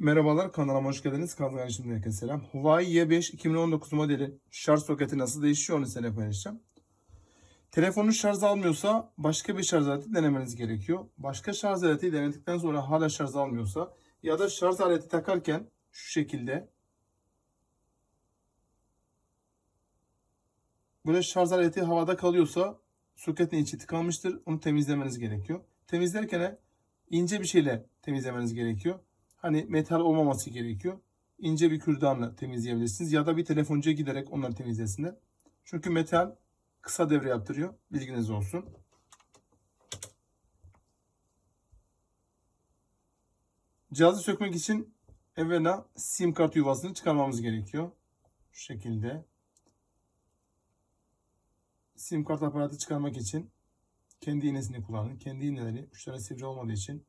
Merhabalar kanalıma hoş geldiniz. Kanalıma şimdi herkese selam. Huawei Y5 2019 modeli şarj soketi nasıl değişiyor onu size paylaşacağım. Telefonun şarj almıyorsa başka bir şarj aleti denemeniz gerekiyor. Başka şarj aleti denedikten sonra hala şarj almıyorsa ya da şarj aleti takarken şu şekilde böyle şarj aleti havada kalıyorsa soketin içi tıkanmıştır. Onu temizlemeniz gerekiyor. Temizlerken ince bir şeyle temizlemeniz gerekiyor. Hani metal olmaması gerekiyor. İnce bir kürdanla temizleyebilirsiniz. Ya da bir telefoncuya giderek onları temizlesinler. Çünkü metal kısa devre yaptırıyor. Bilginiz olsun. Cihazı sökmek için evvela sim kart yuvasını çıkarmamız gerekiyor. Şu şekilde. Sim kart aparatı çıkarmak için kendi iğnesini kullanın. Kendi iğneleri uçları sivri olmadığı için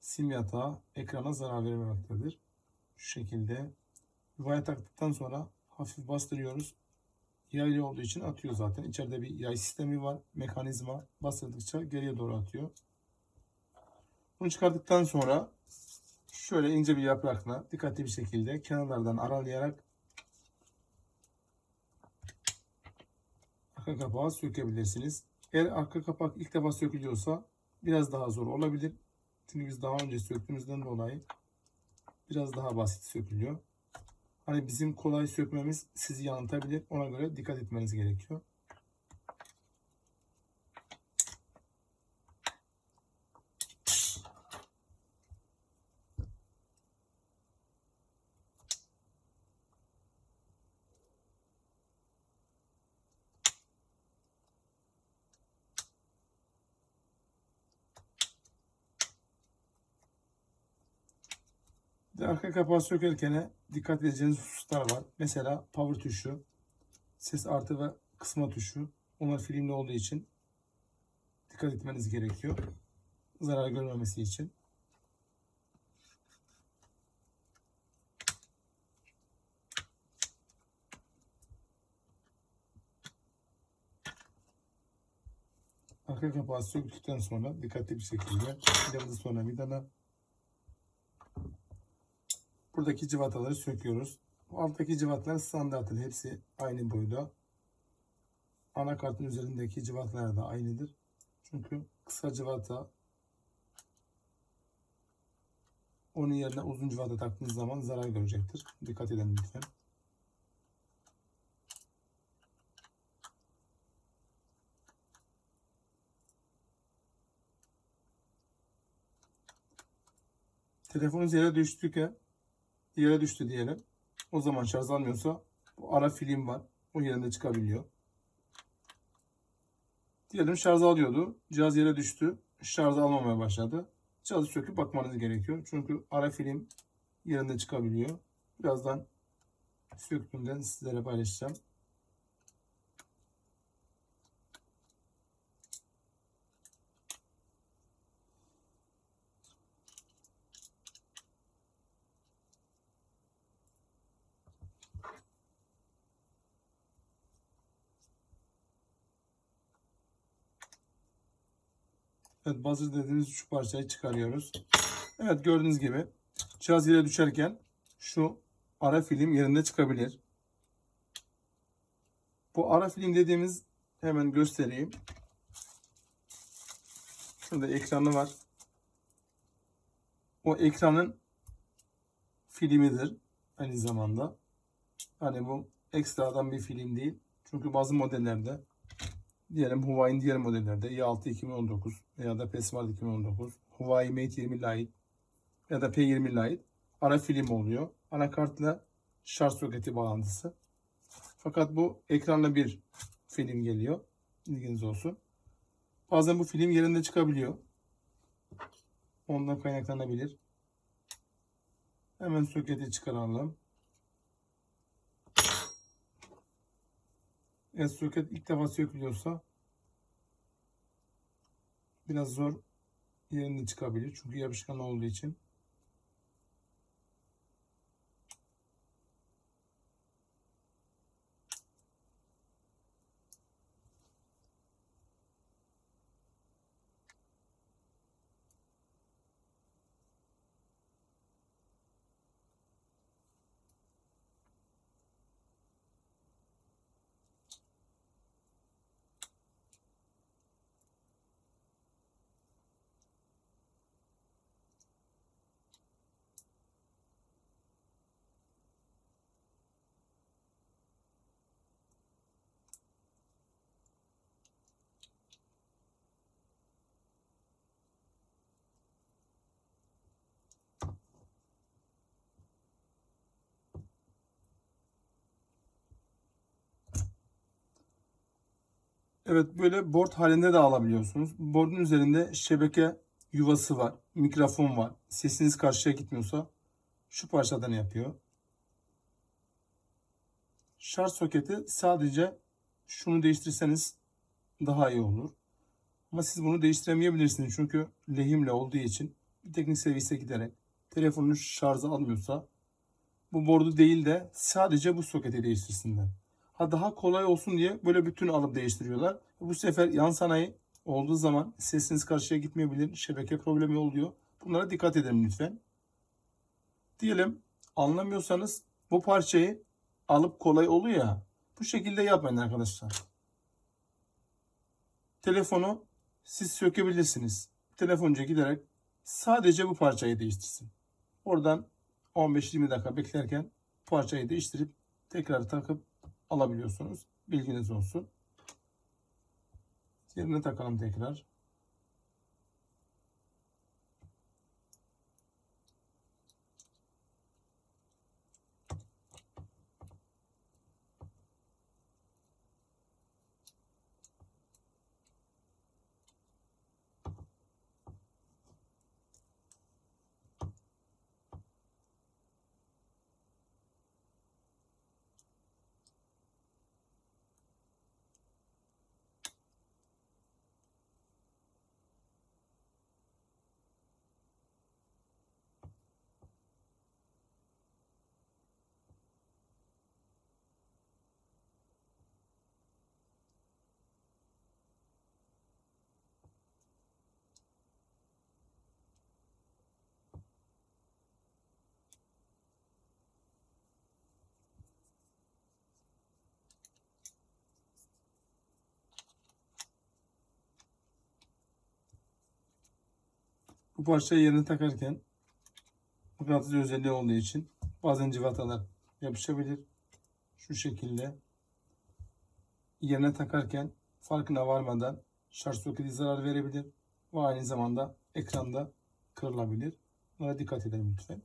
sim yatağı ekrana zarar vermemektedir. Şu şekilde yuvaya taktıktan sonra hafif bastırıyoruz. Yaylı olduğu için atıyor zaten. İçeride bir yay sistemi var. Mekanizma bastırdıkça geriye doğru atıyor. Bunu çıkardıktan sonra şöyle ince bir yaprakla dikkatli bir şekilde kenarlardan aralayarak arka kapağı sökebilirsiniz. Eğer arka kapak ilk defa sökülüyorsa biraz daha zor olabilir. Çünkü biz daha önce söktüğümüzden dolayı biraz daha basit sökülüyor. Hani bizim kolay sökmemiz sizi yanıltabilir. Ona göre dikkat etmeniz gerekiyor. Arka kapağı sökerken dikkat edeceğiniz hususlar var. Mesela power tuşu, ses artı ve kısma tuşu. Onlar filmli olduğu için dikkat etmeniz gerekiyor. Zarar görmemesi için. Arka kapağı söktükten sonra dikkatli bir şekilde vidamızı sonra vidala Buradaki civataları söküyoruz. Bu alttaki civatalar standarttır. Hepsi aynı boyda. Anakartın üzerindeki civatalar da aynıdır. Çünkü kısa civata onun yerine uzun civata taktığınız zaman zarar görecektir. Dikkat edin lütfen. Telefonunuz yere düştüyken yere düştü diyelim. O zaman şarj almıyorsa bu ara film var. O yerinde çıkabiliyor. Diyelim şarj alıyordu. Cihaz yere düştü. Şarj almamaya başladı. Cihazı söküp bakmanız gerekiyor. Çünkü ara film yerinde çıkabiliyor. Birazdan söktüğümden sizlere paylaşacağım. Evet buzzer dediğimiz şu parçayı çıkarıyoruz. Evet gördüğünüz gibi cihaz yere düşerken şu ara film yerinde çıkabilir. Bu ara film dediğimiz hemen göstereyim. Şurada ekranı var. O ekranın filmidir aynı zamanda. Hani bu ekstradan bir film değil. Çünkü bazı modellerde diyelim Huawei'nin diğer modellerde i6 2019 veya da P-Smart 2019, Huawei Mate 20 Lite ya da P20 Lite ara film oluyor. Anakartla şarj soketi bağlantısı. Fakat bu ekranla bir film geliyor. Bilginiz olsun. Bazen bu film yerinde çıkabiliyor. Ondan kaynaklanabilir. Hemen soketi çıkaralım. Evet soket ilk defa sökülüyorsa biraz zor yerinde çıkabilir. Çünkü yapışkan olduğu için. Evet böyle board halinde de alabiliyorsunuz. Board'un üzerinde şebeke yuvası var. Mikrofon var. Sesiniz karşıya gitmiyorsa şu parçadan yapıyor. Şarj soketi sadece şunu değiştirseniz daha iyi olur. Ama siz bunu değiştiremeyebilirsiniz. Çünkü lehimle olduğu için bir teknik servise giderek telefonunu şarja almıyorsa bu board'u değil de sadece bu soketi değiştirsinler. Ha daha kolay olsun diye böyle bütün alıp değiştiriyorlar. Bu sefer yan sanayi olduğu zaman sesiniz karşıya gitmeyebilir. Şebeke problemi oluyor. Bunlara dikkat edin lütfen. Diyelim anlamıyorsanız bu parçayı alıp kolay oluyor ya. Bu şekilde yapmayın arkadaşlar. Telefonu siz sökebilirsiniz. Telefoncuya giderek sadece bu parçayı değiştirsin. Oradan 15-20 dakika beklerken parçayı değiştirip tekrar takıp alabiliyorsunuz. Bilginiz olsun. Yerine takalım tekrar. Bu parçayı yerine takarken mıknatıs özelliği olduğu için bazen civatalar yapışabilir. Şu şekilde yerine takarken farkına varmadan şarj soketi zarar verebilir ve aynı zamanda ekranda kırılabilir. Buna dikkat edelim lütfen.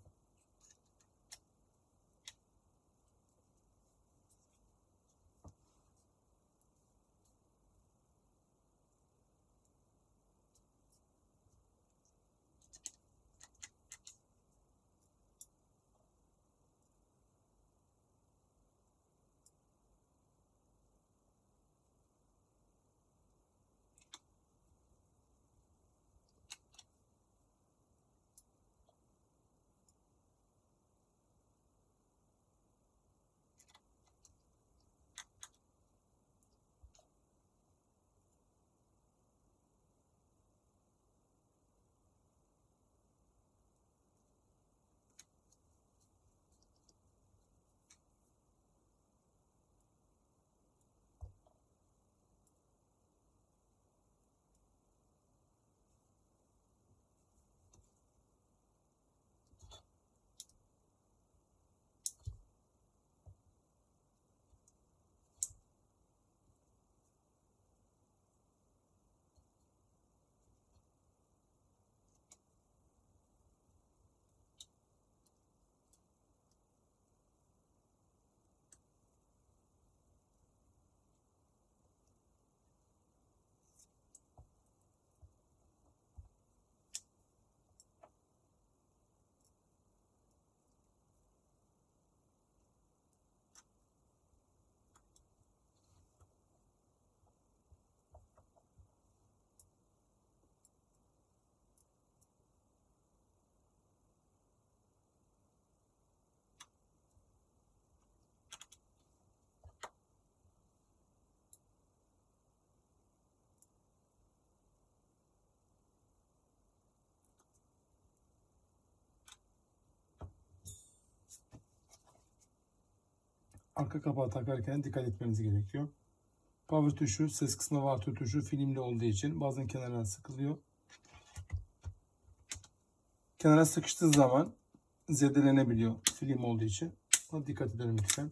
Arka kapağı takarken dikkat etmeniz gerekiyor. Power tuşu, ses kısmı var tuşu filmli olduğu için bazen kenara sıkılıyor. Kenara sıkıştığı zaman zedelenebiliyor film olduğu için. Buna dikkat edelim lütfen.